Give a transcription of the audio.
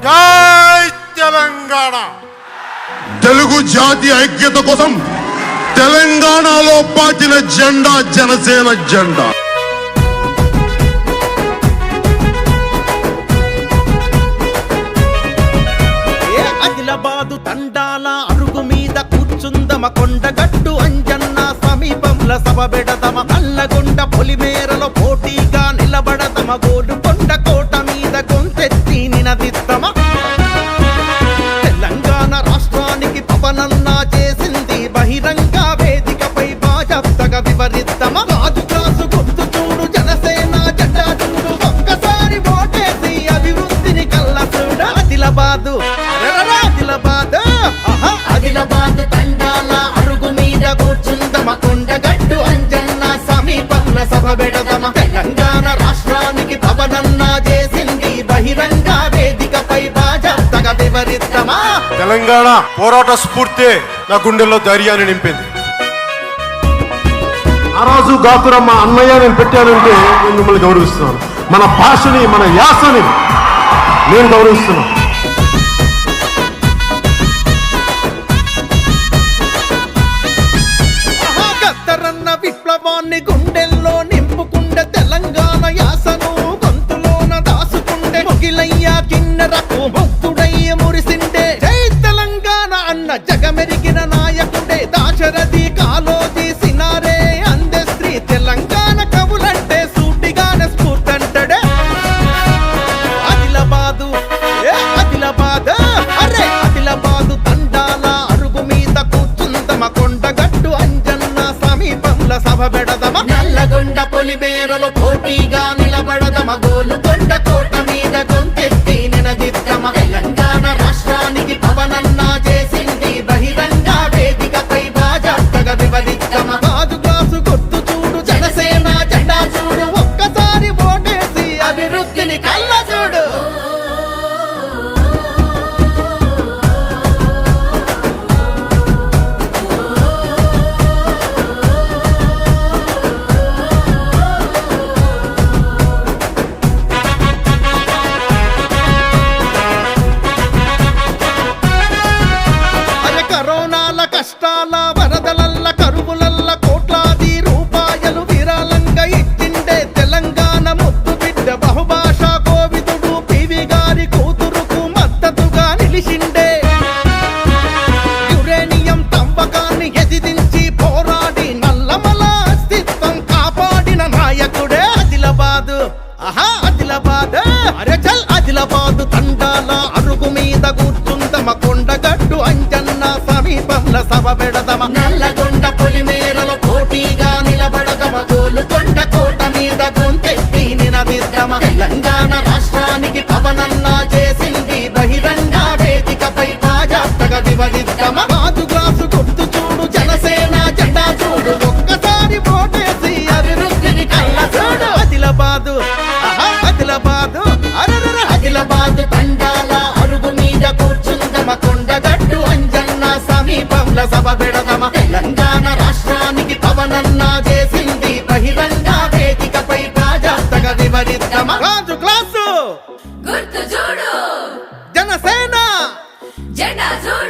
జై తెలంగాణ తెలుగు జాతి ఐక్యత కోసం తెలంగాణలో పాతిన జెండా జనసేన జెండా. ఏ ఆదిలాబాదు తండాల అరుగు మీద కూర్చుందమ కొండగట్టు అంజన్న సమీపంలో సభ పెడదమ నల్లగొండ పొలిమేరలో పోటీగా నిలబడదమ గోలుకొండ వివరిద్దమ రాజు క్లాసు గుర్తు చూడు జనసేన జెండా చూడు ఒక్కసారి ఓటేసి అభివృద్ధిని కళ్ళ చూడ ఆదిలాబాదు. అరెరెరె ఆదిలాబాదు. ఆహా. ఆదిలాబాద్ తండాల అరుగు మీద కూర్చుందమ కొండగట్టు అంజన్న సమీపంలో సభ పెడదమ? తెలంగాణ రాష్ట్రానికి చేసింది బహిరంగ వేదికపై తెలంగాణ పోరాట స్ఫూర్తి నా గుండెల్లో ధైర్యాన్ని నింపింది. ఆ గాతురమ్మ అన్నయ్య నేను పెట్టానంటే నేను మిమ్మల్ని గౌరవిస్తున్నాను. మన భాషని మన యాసని నేను గౌరవిస్తున్నాను. పొలిమేరలో పోటీగా నిలబడదమ గోలుకొండ కోట మీద గొంతెత్తి సభ పెడదమ నల్లగొండ పొలిమేరలో పోటీగా నిలబడదమ. గోలుకొండ కోట మీద గొంతెత్తి నినదిద్దమ తెలంగాణ రాష్ట్రానికి పవనన్నా చేసింది బహిరంగ వేదికపై బాజాప్తగా వివరిద్దమ గాజు గ్లాసు గుర్తు చూడు జనసేన జెండా చూడు. ఒక్కసారి ఓటేసి అభివృద్ధిని కళ్ళ చూడు. ఆదిలాబాదు ఆహా ఆదిలాబాదు. తండాల అరుగు మీద కూర్చుందమ కొండగట్టు ముస్లింల సభ పెడదామా తెలంగాణ రాష్ట్రానికి పవనన్నా చేసింది బహిరంగ వేదికపై రాజు క్లాసు! గుర్తు చూడు! జనసేన! జెండా చూడు!